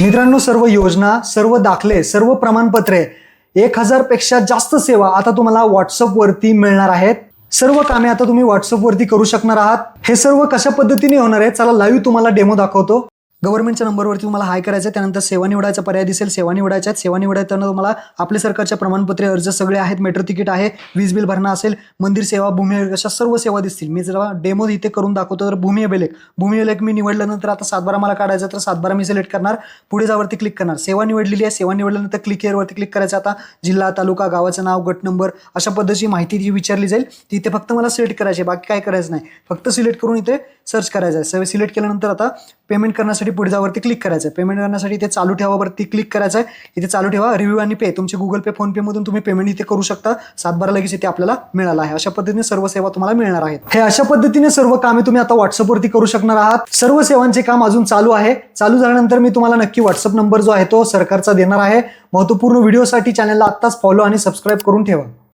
मित्रांनो सर्व योजना सर्व दाखले सर्व प्रमाणपत्रे एक हजारपेक्षा जास्त सेवा आता तुम्हाला व्हॉट्सअपवरती मिळणार आहेत. सर्व कामे आता तुम्ही व्हॉट्सअपवरती करू शकणार आहात. हे सर्व कशा पद्धतीने होणार आहे? चला लाईव्ह तुम्हाला डेमो दाखवतो. गव्हर्नमेंटच्या नंबरवरती तुम्हाला हाय करायचं आहे त्यानंतर सेवा निवडायचा पर्याय दिसेल. सेवा निवडायच्या आहेत. सेवा निवडायचं तुम्हाला आपल्या सरकारच्या प्रमाणपत्रे अर्ज सगळे आहेत. मेट्रो तिकीट आहे. वीज बिल भरणं असेल मंदिर सेवा भूमी अशा सर्व सेवा दिसतील. मी जरा डेमो इथे करून दाखवतो. तर भूमी अभिलेख भूमी अभिलेख मी निवडल्यानंतर आता सातबारा मला काढायचा तर सातबारा मी सिलेक्ट करणार. पुढे जावरती क्लिक करणार. सेवा निवडलेली आहे. सेवा निवडल्यानंतर क्लिक एअरवरती क्लिक करायचं आता. जिल्हा तालुका गावाचं नाव गट नंबर अशा पद्धतीची माहिती जी विचारली जाईल ती इथे फक्त मला सिलेक्ट करायची आहे. बाकी काय करायचं नाही. फक्त सिलेक्ट करून इथे सर्च करायचं आहे. सिलेक्ट केल्यानंतर आता पेमेंट करण्यासाठी पुढे जावरती क्लिक करायचं आहे पेमेंट करण्यासाठी इथे चालू ठेवावरती क्लिक करायचं आहे इथे चालू ठेवा रिव्ह्यू आणि पे तुमचे गुगल पे फोन पे मधून तुम्ही पेमेंट इथे करू शकता. सातबारा लगेच इथे आपल्याला मिळाला आहे. अशा पद्धतीने सर्व सेवा तुम्हाला मिळणार आहेत. हे अशा पद्धतीने सर्व कामे तुम्ही आता व्हॉट्सअपवरती करू शकणार आहात. सर्व सेवांचे काम अजून चालू आहे. चालू झाल्यानंतर मी तुम्हाला नक्की व्हॉट्सअप नंबर जो आहे तो सरकारचा देणार आहे. महत्त्वपूर्ण व्हिडिओसाठी चॅनलला आत्ताच फॉलो आणि सबस्क्राईब करून ठेवा.